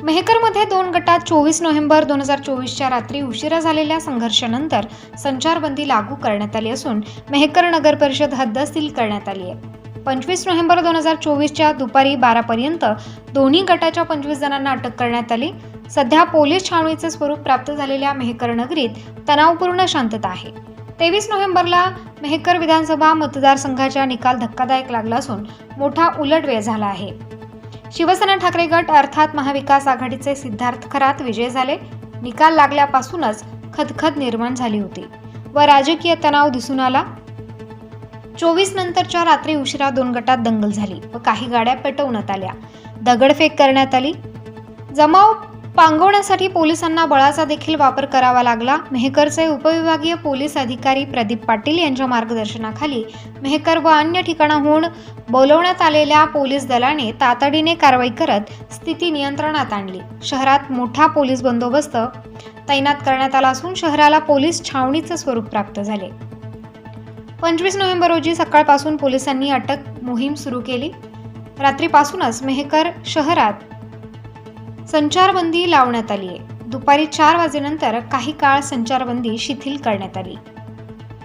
मेहकरमध्ये दोन गटात चोवीस नोव्हेंबर दोन हजार चोवीसच्या रात्री उशिरा झालेल्या संघर्षानंतर संचारबंदी लागू करण्यात आली असून मेहकर नगर परिषद हद्द सील करण्यात आली आहे. पंचवीस नोव्हेंबर दोन हजार चोवीसच्या दुपारी बारापर्यंत दोन्ही गटाच्या पंचवीस जणांना अटक करण्यात आली. सध्या पोलीस छावणीचे स्वरूप प्राप्त झालेल्या मेहकर नगरीत तणावपूर्ण शांतता आहे. तेवीस नोव्हेंबरला मेहकर विधानसभा मतदारसंघाचा निकाल धक्कादायक लागला असून मोठा उलटवेळ झाला आहे. शिवसेना ठाकरे गट अर्थात महाविकास आघाडीचे सिद्धार्थ खरात विजय झाले. निकाल लागल्यापासूनच खदखद निर्माण झाली होती. व राजकीय तणाव दिसून आला. चोवीस नंतरच्या रात्री उशिरा दोन गटात दंगल झाली व काही गाड्या पेटवण्यात आल्या. दगडफेक करण्यात आली. जमाव पांगवण्यासाठी पोलिसांना बळाचा देखील वापर करावा लागला. मेहकरचे उपविभागीय पोलीस अधिकारी प्रदीप पाटील यांच्या मार्गदर्शनाखाली मेहकर व अन्य ठिकाणाहून बोलवण्यात आलेल्या पोलीस दलाने तातडीने कारवाई करत स्थिती नियंत्रणात आणली. शहरात मोठा पोलीस बंदोबस्त तैनात करण्यात आला असून शहराला पोलीस छावणीचे स्वरूप प्राप्त झाले. पंचवीस नोव्हेंबर रोजी सकाळपासून पोलिसांनी अटक मोहीम सुरू केली. रात्रीपासूनच मेहकर शहरात संचारबंदी लावण्यात आली आहे दुपारी चार वाजेनंतर काही काळ संचारबंदी शिथिल करण्यात आली.